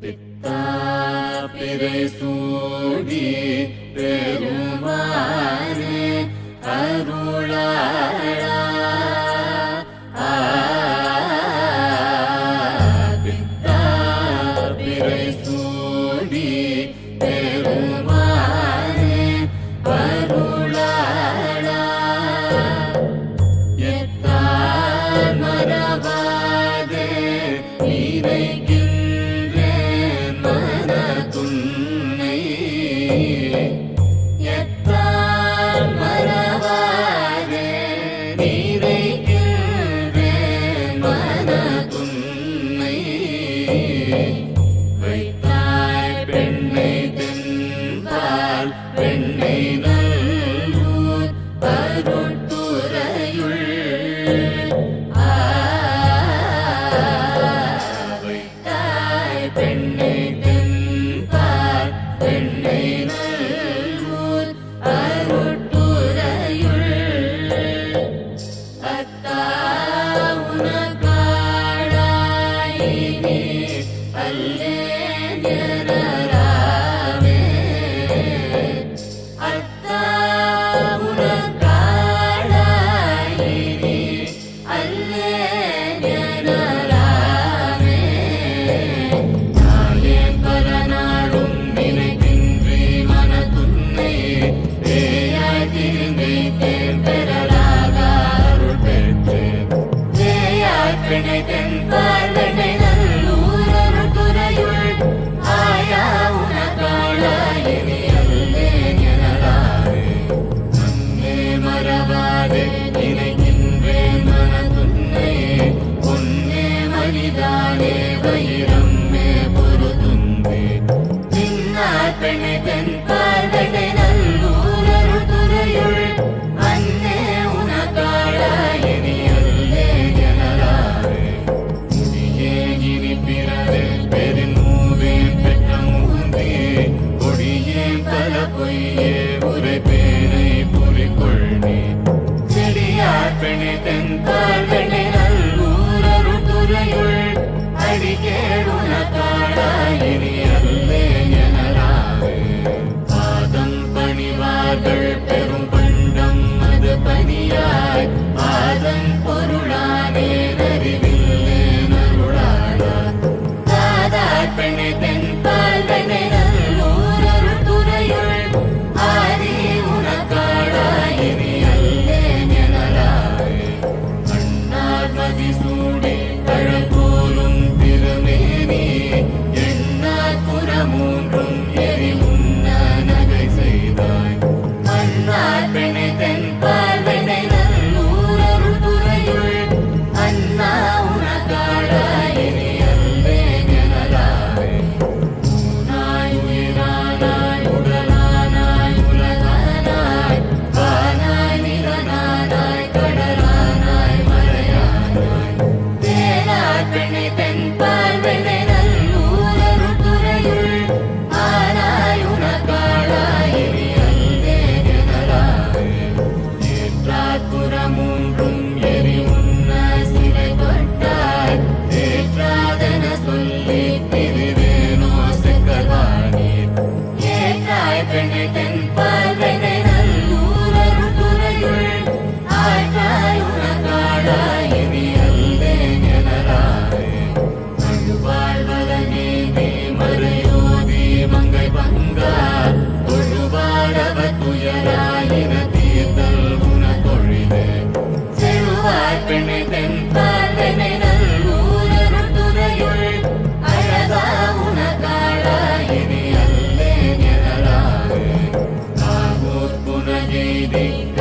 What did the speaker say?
பித்தா பிறை சூடி பெருமாறு பெண்ணை தென்பால் பெண்ணை நல்லூர் பருட்புறையுள் தாய் பெண்ணை தென்பால் பெண்ணை நல்லூர் அருட்புறையுள் அத்தா உனக்காடாயினே அல்லே நிற மார்பெணி தென்பார்பெணி நல்லூரருள் துறையுள் அடிகேடுன காடாயினிய. Baby.